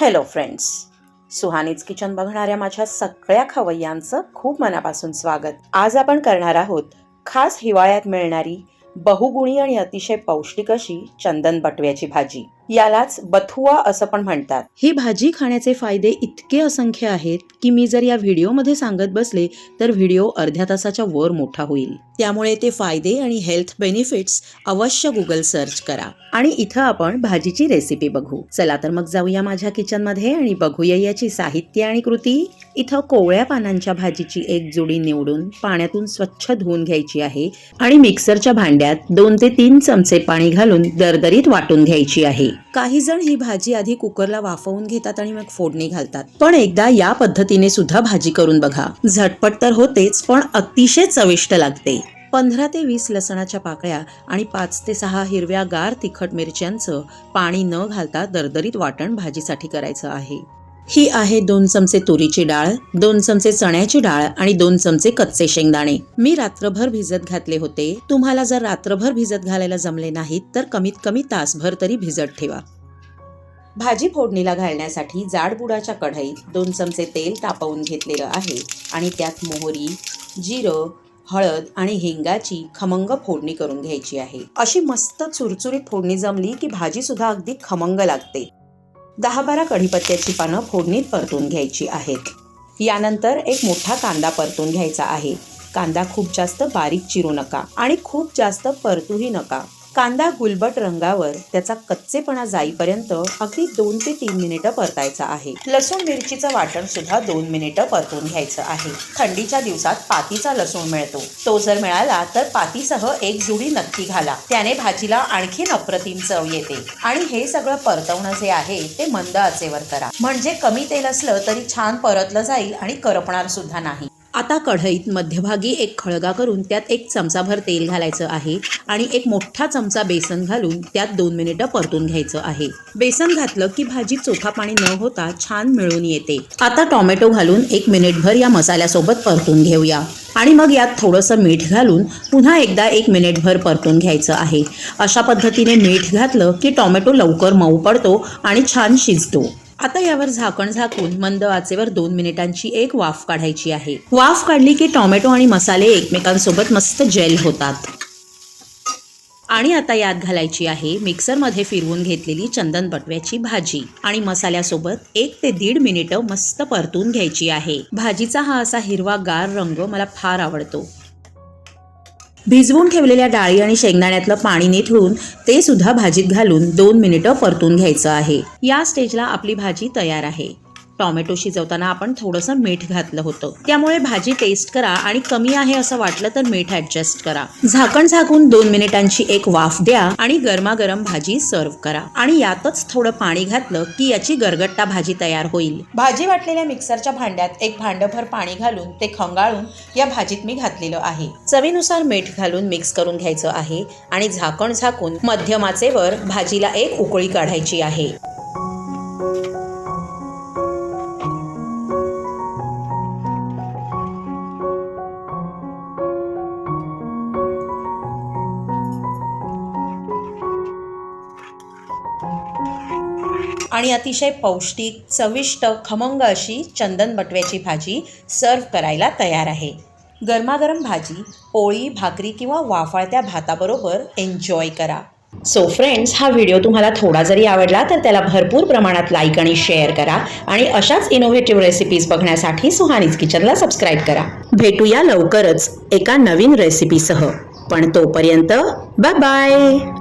Hello friends सुहानीच kitchen बघणाऱ्या माझ्या सगळ्या खवय्यांचं खूप मनापासून स्वागत. आज आपण करणार आहोत खास हिवाळ्यात मिळणारी बहुगुणी आणि अतिशय पौष्टिक अशी चंदन बटव्याची भाजी. यालाच बथुआ असं पण म्हणतात. ही भाजी खाण्याचे फायदे इतके असंख्य आहेत की मी जर या व्हिडिओमध्ये सांगत बसले तर व्हिडिओ अर्ध्या तासाच्या वर मोठा होईल. त्यामुळे ते फायदे आणि हेल्थ बेनिफिट्स अवश्य गुगल सर्च करा. आणि इथं आपण भाजीची रेसिपी बघू. चला तर मग जाऊया माझ्या किचनमध्ये आणि बघूया याची साहित्य आणि कृती. इथं कोवळ्या पानांच्या भाजीची एक जोडी निवडून पाण्यातून स्वच्छ धुवून घ्यायची आहे आणि मिक्सरच्या भांड्यात दोन ते तीन चमचे पाणी घालून दरदरीत वाटून घ्यायची आहे. काही जण ही भाजी आधी कुकरला वाफवून घेतात आणि मग फोडणी घालतात. पण एकदा या पद्धतीने सुद्धा भाजी करून बघा. झटपट तर होतेच पण अतिशय चविष्ट लागते. पंधरा ते वीस लसणाच्या पाकळ्या आणि पाच ते सहा हिरव्या गार तिखट मिरच्यांचं पाणी न घालता दरदरीत वाटण भाजीसाठी करायचं आहे. ही आहे दोन चमचे तुरीची डाळ दोन चमचे चण्याची डाळ आणि दोन चमचे कच्चे शेंगदाणे. मी रात्रभर भिजत घातले होते. तुम्हाला जर रात्रभर भिजत घालायला जमले नाहीत तर कमीत कमी तासभर तरी भिजत ठेवा. भाजी फोडणीला घालण्यासाठी जाडबुडाच्या कढईत दोन चमचे तेल तापवून घेतलेलं आहे आणि त्यात मोहरी जिरं हळद आणि हिंगाची खमंग फोडणी करून घ्यायची आहे. अशी मस्त चुरचुरीत फोडणी जमली की भाजीसुद्धा अगदी खमंग लागते. दहा बारा कढीपत्त्याची पानं फोडणीत परतून घ्यायची आहेत. यानंतर एक मोठा कांदा परतून घ्यायचा आहे. कांदा खूप जास्त बारीक चिरू नका आणि खूप जास्त परतूही नका. कांदा गुलबट रंगावर त्याचा कच्चेपणा जाईपर्यंत अगदी दोन ते तीन मिनिटं परतायचा आहे. लसूण मिरचीचं वाटण सुद्धा दोन मिनिटं परतून घ्यायचं आहे. थंडीच्या दिवसात पातीचा लसूण मिळतो. तो जर मिळाला तर पातीसह एक जुडी नक्की घाला. त्याने भाजीला आणखीन अप्रतिम चव येते. आणि हे सगळं परतवणं जे आहे ते मंद आचेवर करा. म्हणजे कमी तेल असलं तरी छान परतलं जाईल आणि करपणार सुद्धा नाही. आता कढईत मध्यभागी एक खळगा करून त्यात एक चमचाभर तेल घालायचं आहे आणि एक मोठा चमचा बेसन घालून त्यात दोन मिनिटं परतून घ्यायचं आहे. बेसन घातलं की भाजी चोखा पाणी न होता छान मिळून येते. आता टोमॅटो घालून एक मिनिटभर या मसाल्यासोबत परतून घेऊया. आणि मग यात थोडंसं मीठ घालून पुन्हा एकदा एक मिनिटभर परतून घ्यायचं आहे. अशा पद्धतीने मीठ घातलं की टोमॅटो लवकर मऊ पडतो आणि छान शिजतो. आता यावर झाकण झाकून मंद आचेवर दोन मिनिटांची एक वाफ काढायची आहे. वाफ काढली की टोमॅटो आणि मसाले एकमेकांसोबत मस्त जेल होतात. आणि आता यात घालायची आहे मिक्सरमध्ये फिरवून घेतलेली चंदन बटव्याची भाजी. आणि मसाल्यासोबत एक ते दीड मिनिटं मस्त परतून घ्यायची आहे. भाजीचा हा असा हिरवा गार रंग मला फार आवडतो. भिजवून ठेवलेल्या डाळी आणि शेंगदाण्यातलं पाणी निथळून ते सुद्धा भाजीत घालून दोन मिनिटं परतून घ्यायचं आहे. या स्टेजला आपली भाजी तयार आहे. टॉमॅटो शिजवताना आपण थोडंसं मीठ घातलं होतं. त्यामुळे भाजी टेस्ट करा आणि कमी आहे असं वाटलं तर मीठ ऍडजस्ट करा. झाकण झाकून दोन मिनिटांची एक वाफ द्या आणि गरमागरम भाजी सर्व्ह करा. आणि यातच थोडं पाणी घातलं की याची गरगट्टा भाजी तयार होईल. भाजी वाटलेल्या मिक्सरच्या भांड्यात एक भांडभर पाणी घालून ते खंगाळून या भाजीत मी घातलेलं आहे. चवीनुसार मीठ घालून मिक्स करून घ्यायचं आहे आणि झाकण झाकून मध्यमाचेवर भाजीला एक उकळी काढायची आहे. आणि अतिशय पौष्टिक चविष्ट खमंग अशी चंदन बटव्याची भाजी सर्व करायला तयार आहे. गरमागरम भाजी पोळी भाकरी किंवा वाफाळत्या भाताबरोबर एन्जॉय करा. सो फ्रेंड्स हा व्हिडिओ तुम्हाला थोडा जरी आवडला तर त्याला भरपूर प्रमाणात लाईक आणि शेअर करा आणि अशाच इनोव्हेटिव्ह रेसिपीज बघण्यासाठी सुहानीज किचनला सबस्क्राईब करा. भेटूया लवकरच एका नवीन रेसिपीसह पण तोपर्यंत बाय बाय